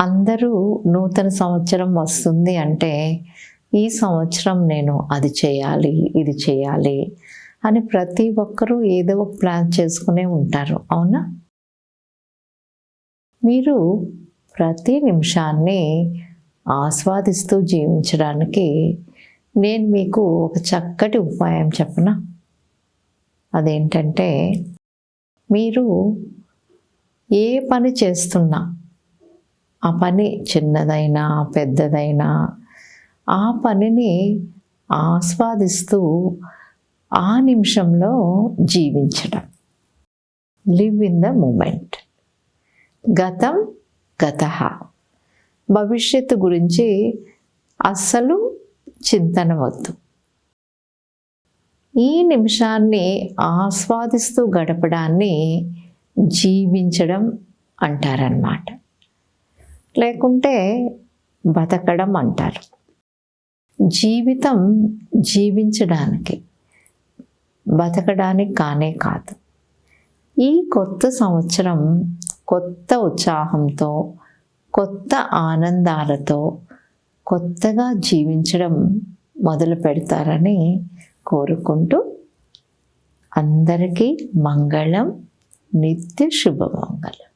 అందరూ నూతన సంవత్సరం వస్తుంది అంటే ఈ సంవత్సరం నేను అది చేయాలి ఇది చేయాలి అని ప్రతి ఒక్కరూ ఏదో ఒక ప్లాన్ చేసుకునే ఉంటారు. అవునా? మీరు ప్రతి నిమిషాన్ని ఆస్వాదిస్తూ జీవించడానికి నేను మీకు ఒక చక్కటి ఉపాయం చెప్పనా? అదేంటంటే మీరు ఏ పని చేస్తున్నా ఆ పని చిన్నదైనా పెద్దదైనా ఆ పనిని ఆస్వాదిస్తూ ఆ నిమిషంలో జీవించడం లివ్ ఇన్ ద మూమెంట్ గతం గత. భవిష్యత్తు గురించి అస్సలు చింతన వద్దు. ఈ నిమిషాన్ని ఆస్వాదిస్తూ గడపడాన్ని జీవించడం అంటారన్నమాట. లేకుంటే బతకడం అంటారు. జీవితం జీవించడానికి బతకడానికి కానే కాదు. ఈ కొత్త సంవత్సరం కొత్త ఉత్సాహంతో కొత్త ఆనందాలతో కొత్తగా జీవించడం మొదలు పెడతారని కోరుకుంటూ అందరికీ మంగళం నిత్య శుభమంగళం.